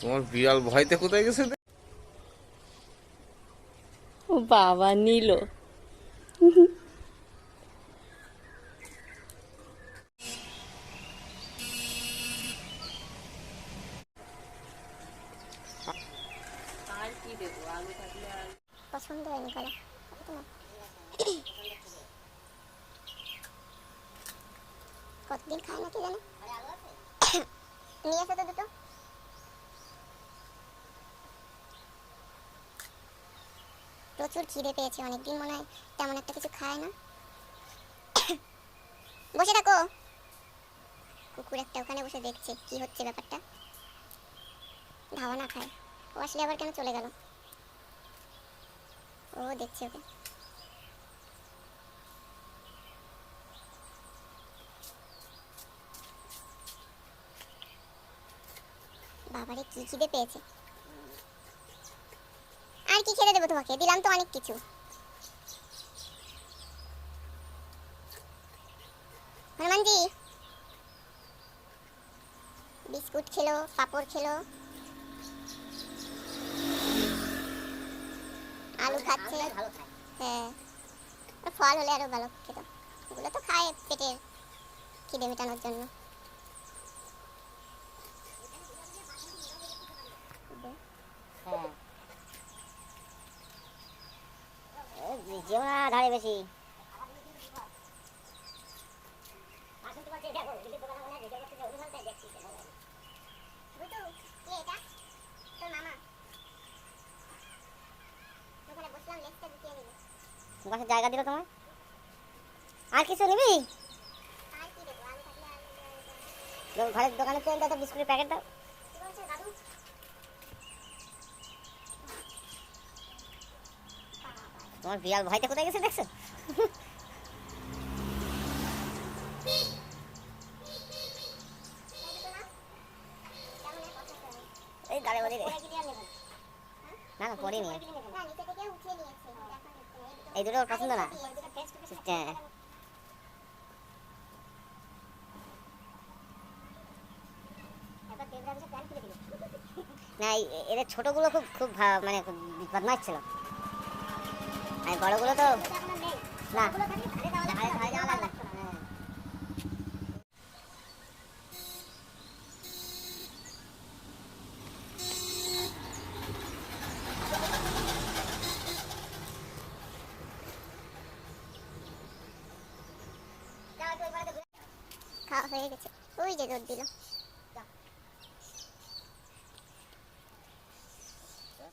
তোমার বিড়াল ভয়তে কোথায় গেছে ও বাবা নিল। আর কি দেবো? আলু থাকলে আর পছন্দ হয়নি কলা। কতদিন খায় না কি জানে? নিয়ে এসে তো দুটো। প্রচুর খিদে পেয়েছে অনেকদিন মনে হয়, তেমন একটা কিছু খায় না। বসে থাকো। কুকুর একটা ওখানে বসে দেখছে, কি হচ্ছে ব্যাপারটা। ধাওয়া না খায়। ও আসলে আবার কেন চলে গেল? ও দেখছে ওকে। বাবারে, কি খিদে পেয়েছে। আর কি খেতে দেবো তোমাকে? দিলাম তো অনেক কিছু। হনুমানজি বিস্কুট খেলো পাপড় খেলো আলু খাচ্ছে। হ্যাঁ। ফল হলে আরও ভালো খেত ওগুলো তো খায় পেটের খিদে মেটানোর জন্য যেও না ধারে বেশি বুটু কে এটা তোর মামা ওখানে বসলাম নিল গাছে জায়গা দিল তোমার আর কিছু নিবি। ঘরের দোকানে তো বিস্কুটের প্যাকেট দাও। তোমার বিড়াল ভয়তে কোথায় গেছে দেখছ? এই না না না। এই দুটো ওর পছন্দ না? হ্যাঁ। না এদের ছোটগুলো খুব খুব মানে বদমাশ ছিল। আর বড়গুলো তো না। খাওয়া হয়ে গেছে ওই যে দুধ দিল